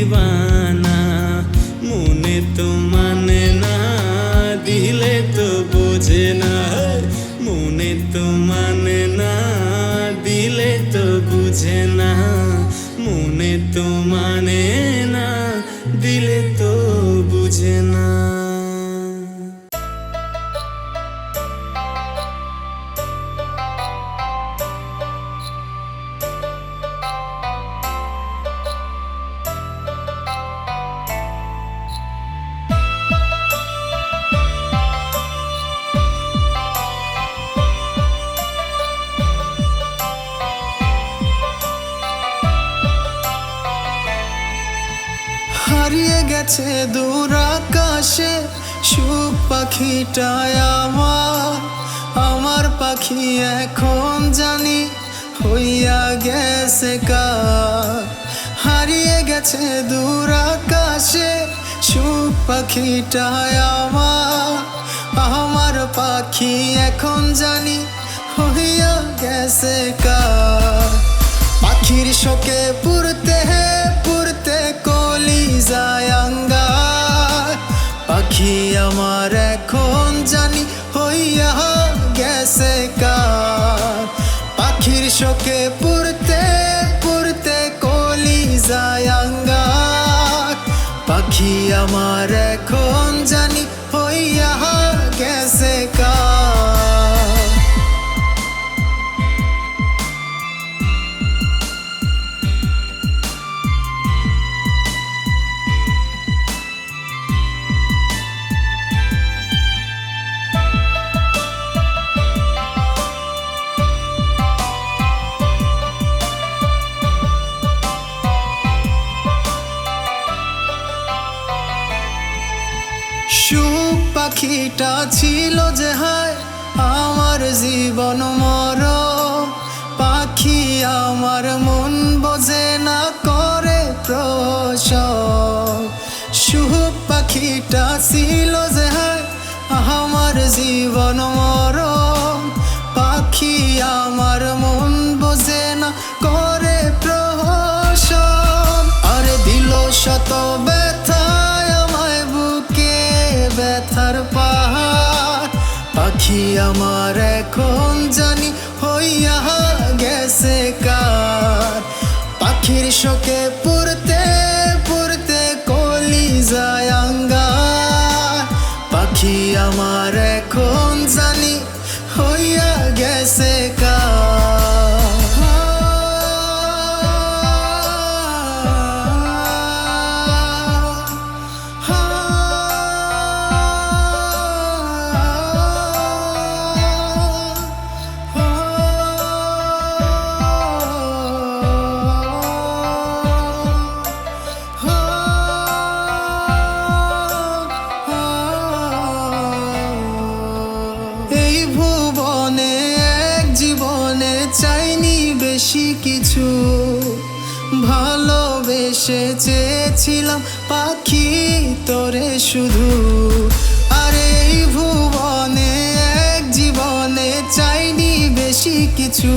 divine. সুখ পাখিটায় আমার আমার পাখি এখন জানি হইয়া গেছে কার। হারিয়ে গেছে দূর আকাশে, সুখ পাখিটায় আমার আমার পাখি এখন জানি হইয়া গেছে কার। পাখির শোকে পুরতে হ্যাঁ চোখে পুরতে পুরতে কলি যায় পাখি আমার এখন জানি পাখিটা ছিল যে হায়, আমার জীবন মর পাখি আমার মন বোঝে না, করে প্রসব শুভ পাখিটা ছিল যে হায়, আমার জীবন মর পাখি আমার মন বোঝে না, করে প্রহসন আরে দিল শত পাখি আমার এখন জানি হইয়া গেছে কার। পাখির শোকে পুরতে পুরতে কলি যায় পাখি আমার এখন জানি হইয়া গেছে তোরে শুধু। আরে এই ভুবনে এক জীবনে চাইনি বেশি কিছু।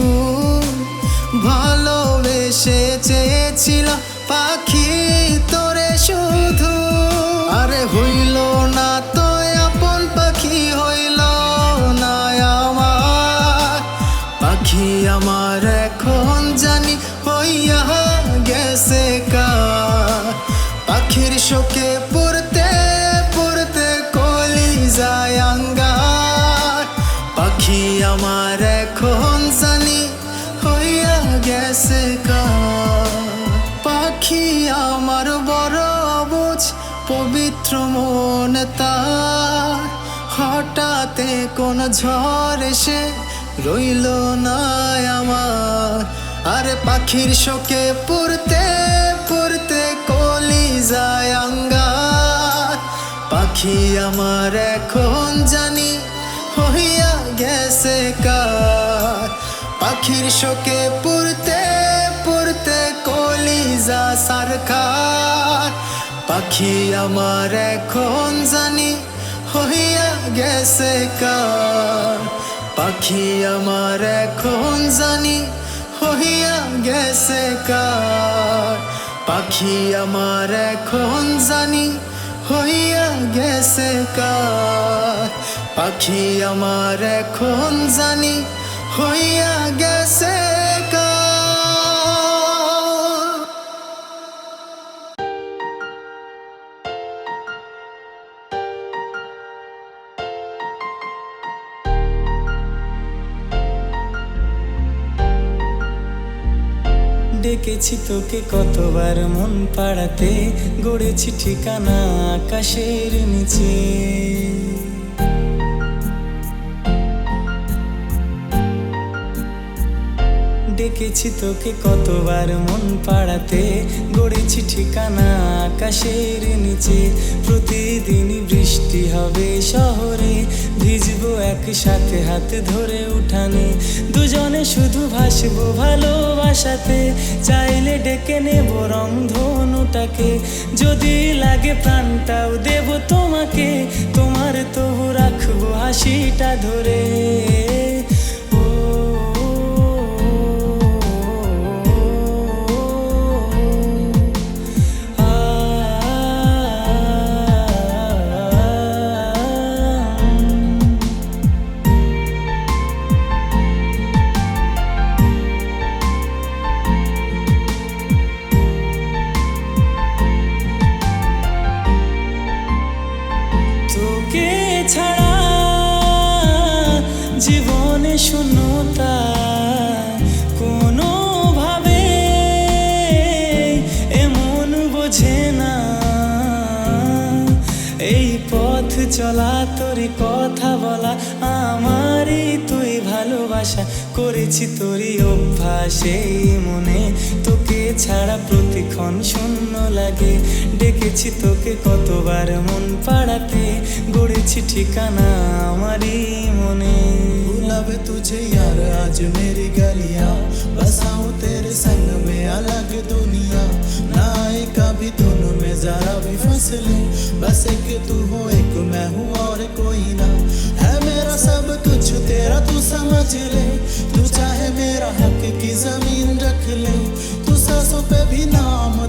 ভালোবেসে চেয়েছিলাম পাখি তোরে শুধু। আরে হইল না তো আপন পাখি হইল না আমার। পাখি আমার মন তার হঠাতে কোন ঝড় এসে রইল না আমার। আর পাখির শোকে পড়তে পড়তে কলি যায় আঙ্গার পাখি আমার এখন জানি হইয়া গেছে কার। পাখির শোকে পড়তে পড়তে কলিজা সরকার পাখি আমার এখন জানি হইয়া গেছে কার? পাখি আমার এখন জানি হইয়া গেছে কার? পাখি আমার এখন জানি হইয়া গেছে কার? পাখি আমার এখন জানি হইয়া গেছে কার? ডেকেছি তোকে কতবার মন পাড়াতে, গড়েছি ঠিকানা আকাশের নিচে। ডেকেছি তোকে কতবার মন পাড়াতে, গড়েছি ঠিকানা আকাশের নিচে। প্রতিদিনই বৃষ্টি হবে শহরে একসাথে হাত ধরে উঠানে, দুজনে শুধু ভাসবো ভালোবাসাতে। চাইলে ডেকে নেব রং ধনুটাকে, যদি লাগে প্রাণটাও দেব তোমাকে। তোমার তবু রাখব হাসিটা ধরে। জীবনে শূন্যতা কোনো ভাবে এমন বোঝে না। এই পথ চলা, তোর কথা বলা, আমারই তুই ভালোবাসা। করেছি তোরই অভ্যাস এই মনে তোকে ছাড়া প্রতিক্ষণ শূন্য লাগে ডেকেছি তোকে কতবার মন পাড়াতে গড়েছি ঠিকানা আমারই মনে गुलाब तुझे यार आज मेरी गलियां बसाऊं तेरे संग में अलग दुनिया ना आए कभी दोनों में जरा भी फसले बस एक तू हो एक मैं हूँ और कोई ना है मेरा सब कुछ, तेरा तू समझ ले। तू चाहे मेरा हक की ज़मीन रख ले। तू सासों पे भी नाम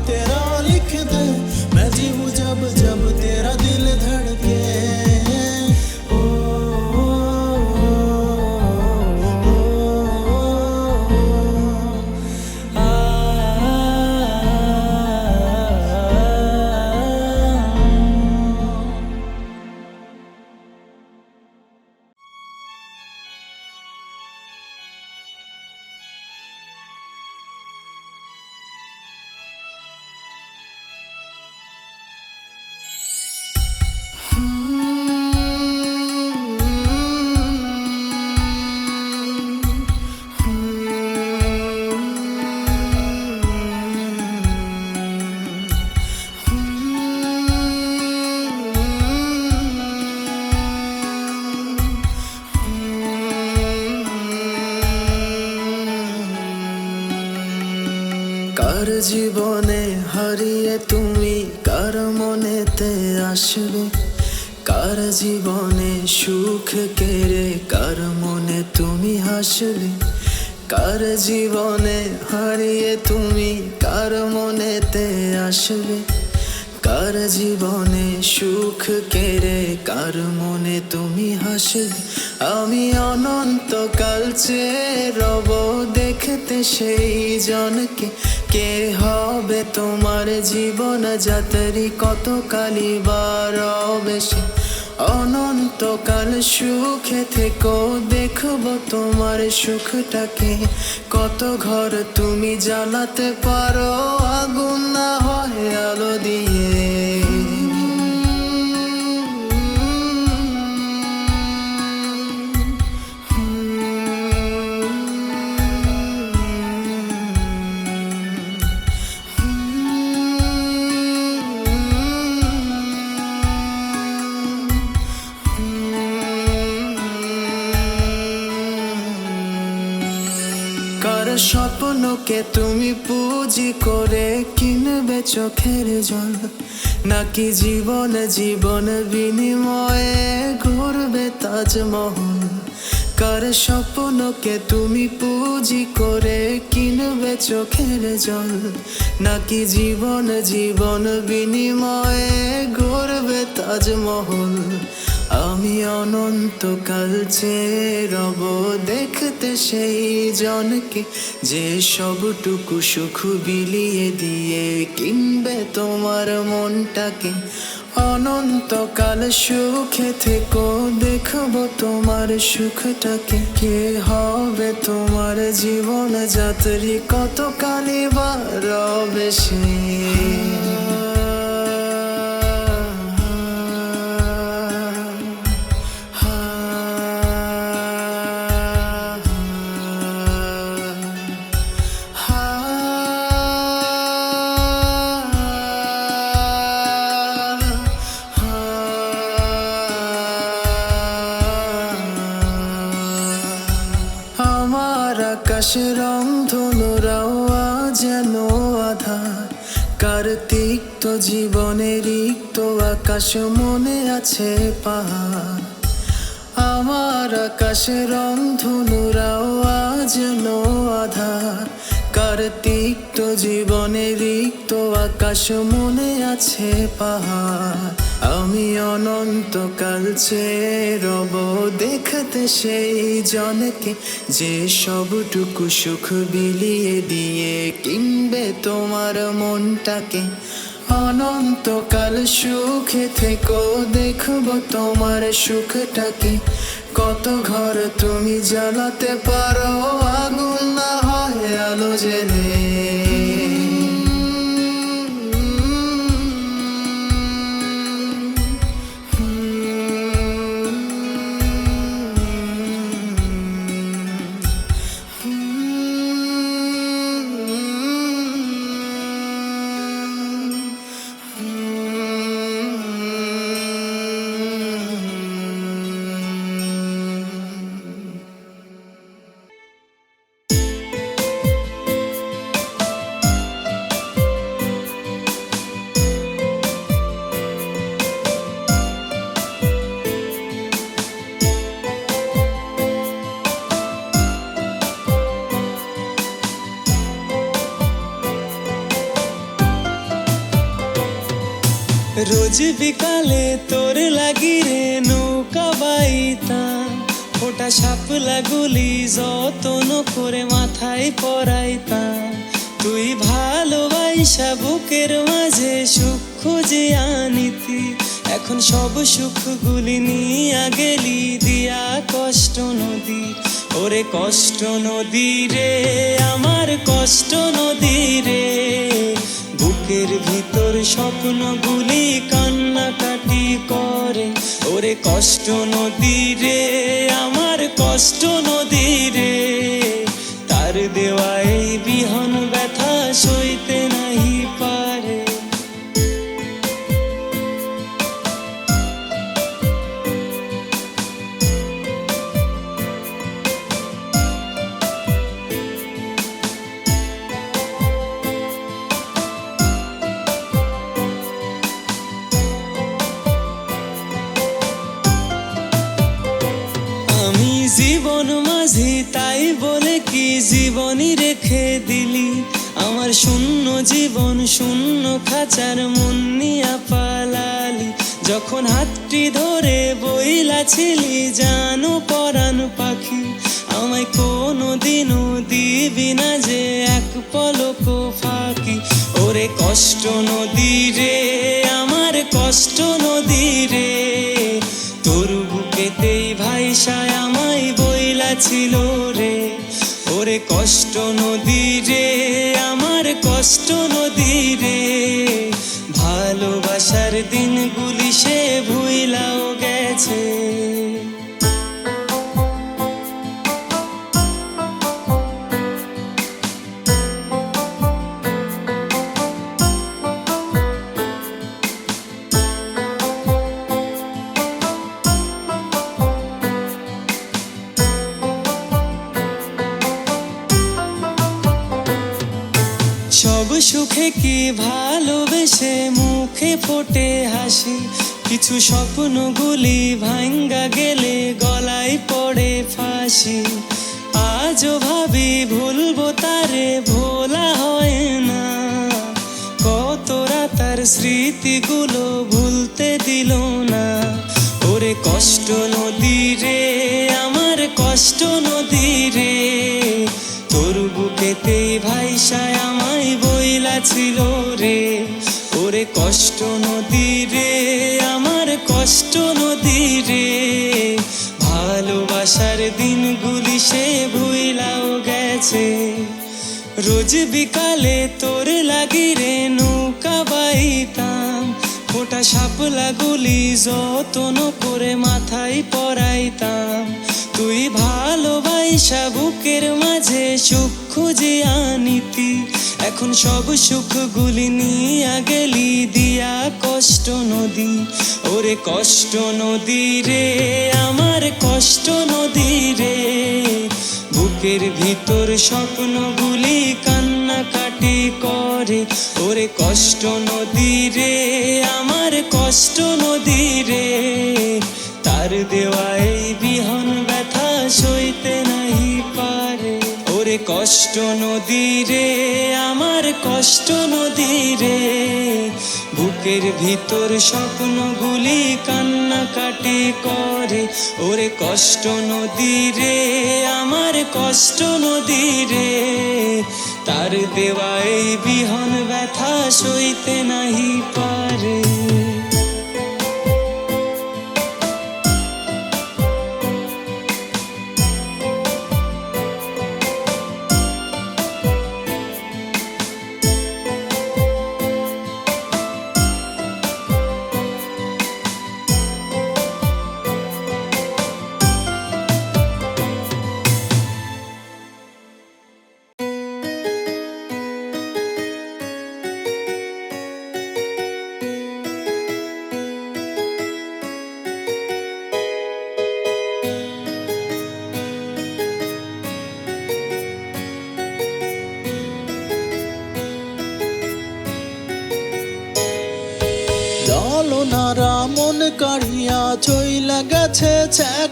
আসবে কার জীবনে সুখ কেড়ে, কার মনে তুমি হাসবে কার জীবনে হারিয়ে তুমি, কার মনেতে আসবে কার জীবনে সুখ কেড়ে, কার মনে তুমি হাসবে আমি অনন্তকাল চেয়ে রব দেখতে সেই জনকে কে হবে তোমার জীবন যাত্রী কত কালিবার বেশি অনন্তকাল সুখে থেকো, দেখব তোমার সুখটাকে। কত ঘর তুমি জ্বালাতে পারো, আগুন না হয় আলো দিয়ে। স্বপ্নকে তুমি পুঁজি করে কিনবে চোখের জল। নাকি জীবন জীবন বিনিময়ে ঘুরবে তাজমহল? কার স্বপ্নকে তুমি পুঁজি করে কিনবে চোখের জল? নাকি জীবন জীবন বিনিময়ে ঘুরবে তাজমহল? আমি অনন্তকাল চেয়ে রব দেখতে সেই জনকে, যে সবটুকু সুখ বিলিয়ে দিয়ে কিনবে তোমার মনটাকে। অনন্তকাল সুখে থেকো, দেখব তোমার সুখটাকে। কে হবে তোমার জীবন যাত্রী? কত কালিবার রবে জীবনে রিক্ত আকাশ মনে আছে পাহাড়। আমার আকাশে রং ধনুরাও যেন আধার। কার্তিক তো জীবনে রিক্ত আকাশ মনে আছে পাহাড়। আমি অনন্তকাল রব দেখতে সেই জনকে, যে সবটুকু সুখ বিলিয়ে দিয়ে কিনবে তোমার মনটাকে। অনন্তকাল সুখে থেকো, দেখব তোমার সুখটাকে কত ঘর তুমি জ্বালাতে পারো, আগুন না হয় আলো জেনে রোজ বিকালে তোর লাগি রে নৌকা বাইতাম ফোটা সাপলা গুলি যতন করে মাথায় পরাইতাম তুই ভালোবাসা বুকের মাঝে সুখ খুঁজে আনিতি। এখন সব সুখগুলি নিয়া গেলি দিয়া কষ্ট নদী। ওরে কষ্ট নদী রে, আমার কষ্ট নদী রে। বুকের ভিতর স্বপ্নগুলি কান্নাকাটি করে। ওরে কষ্ট নদী রে, আমার কষ্ট নদী রে। তার দেওয়া এই বিহন ব্যথা মাঝি তাই বলে কি জীবনই রেখে দিলি? আমার শূন্য জীবন, শূন্য খাঁচার মন নিয়া পালালি। যখন হাতটি ধরে বইলা ছিলি জানো পরাণ পাখি। আমায় কোনো দিনও দিবি না যে এক পলক ফাঁকি। ওরে কষ্ট নদী রে, আমার কষ্ট নদী রে। তোর বুকেতেই ভাইসায় আমায় বইলা ছিল রে। ওরে কষ্ট নদী রে, আমার কষ্ট নদী রে। ভালোবাসার দিনগুলি সে ভুইলাও গেছে। সুখে কি ভালোবেসে মুখে ফোটে হাসি। কিছু স্বপ্নগুলি ভাঙ্গা গেলে গলায় পড়ে ফাঁসি। আজও ভাবি ভুলবো তারে, ভোলা হয় না। কত রাতার স্মৃতিগুলো ভুলতে দিল না। ওরে কষ্ট নদী রে, আমার কষ্ট নদী রে। ছিল রে, ওরে কষ্ট নদী রে, আমার কষ্ট নদী রে। ভালোবাসার দিনগুলি সে ভুইলাও গেছে। রোজ বিকালে তোর লাগি রে নৌকা বাইতাম। ফোটা সাপলা গুলি যতন করে মাথায় পরাইতাম। তুই ভালোবাসা বুকের মাঝে সুখ খুঁজে আনিতি এখন সব সুখগুলি নিয়া গেলি দিয়া কষ্ট নদী। ওরে কষ্ট নদী রে, আমার কষ্ট নদী রে। বুকের ভিতর স্বপ্নগুলি কান্নাকাটি করে। ওরে কষ্ট নদী রে, আমার কষ্ট নদী রে। তার দেওয়া এই বিহন ব্যথা সইতে নাই পারে। কষ্ট নদী রে, আমার কষ্ট নদী রে। বুকের ভিতর স্বপ্নগুলি কান্নাকাটি করে। ওরে কষ্ট নদী রে, আমার কষ্ট নদী রে। তার দেওয়া বিহন ব্যথা সইতে নাহি পারে।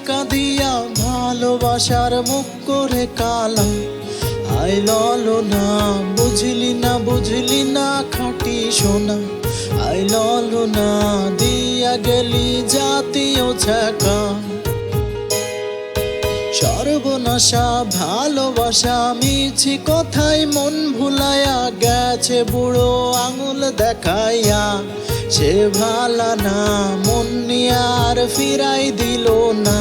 ছ্যাকা দিয়া ভালোবাসার মুখ করে কালা। আই ললো না, বুঝলি না বুঝলি না, খাটি সোনা। আই ললো না, দিয়া গেলি জাতীয় ছাকা সর্বনাশা, ভালোবাসা, মিছি কথায় মন ভুলায়া গেছে বুড়ো আঙুল দেখাইয়া। সে ভালা না, মন আর ফিরাই দিল না।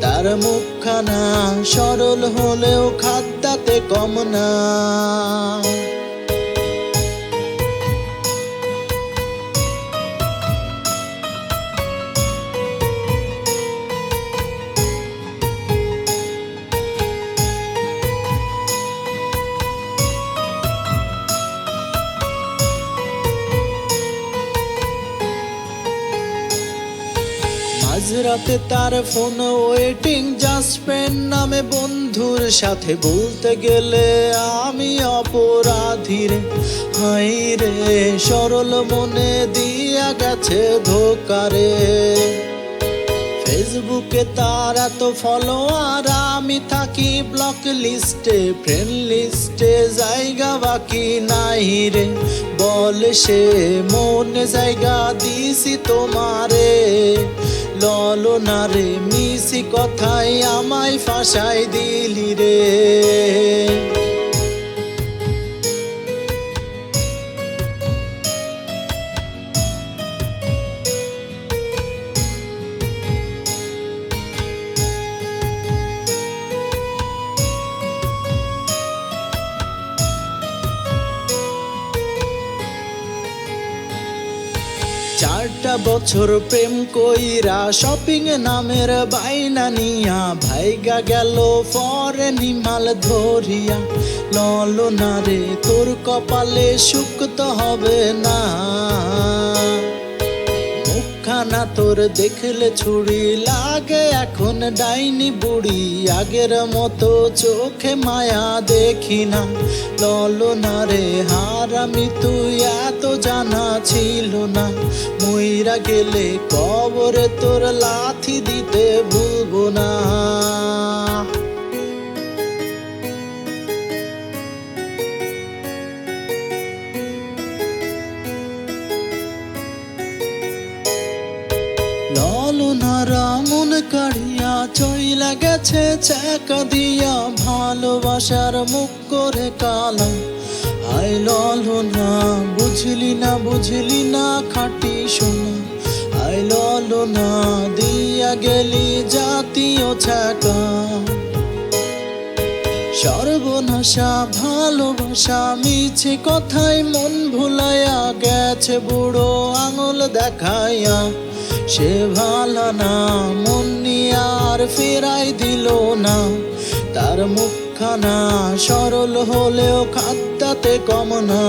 তার মুখখানা সরল হলেও খাদ্যাতে কম না। মাঝরাতে তার ফোন ওয়েটিং ফ্রেন্ড নামে বন্ধুর সাথে বলতে গেলে আমি অপরাধী রে হাই রে, সরল মনে দিয়া গেছে ধোকারে। ফেসবুকে তার এত ফলোয়ার আমি থাকি ব্লক লিস্টে ফ্রেন্ড লিস্টে জায়গা বাকি নাই রে। বল সে, মনে জায়গা দিছি তোমারে। ললো না রে মিশি কথাই আমায় ফাঁসাই দিলি রে। চারটা বছর প্রেম কইরা শপিং নামের বাইনা নিয়া ভাইগা গেল ফরে নিমাল ধরিয়া। ললো না রে তোর কপালে সুখ হবে না। মুখখানা তোর দেখলে ছুরি লাগে? এখন ডাইনি বুড়ি, আগের মতো চোখে মায়া দেখি না। ললো না রে হারামি তুই এত জানা ছিল না। মইরা গেলে কবরে তোর লাথি দিতে ভুলবো না। চইলা গেছে চাকা দিয়া ভালোবাসার মুখ করে কালা। আই ললনা বুঝলি না বুঝলি না খাটি শোনা আই ললনা দিয়া গেলি জাতীয় ছাকা সর্বনাশা, ভালোবাসা, মিছে কথায় মন ভুলাইয়া গেছে বুড়ো আঙুল দেখাইয়া। সে ভালো না, মন নিয়ে আর ফেরাই দিল না। তার মুখখানা সরল হলেও খাদ্যাতে কম না।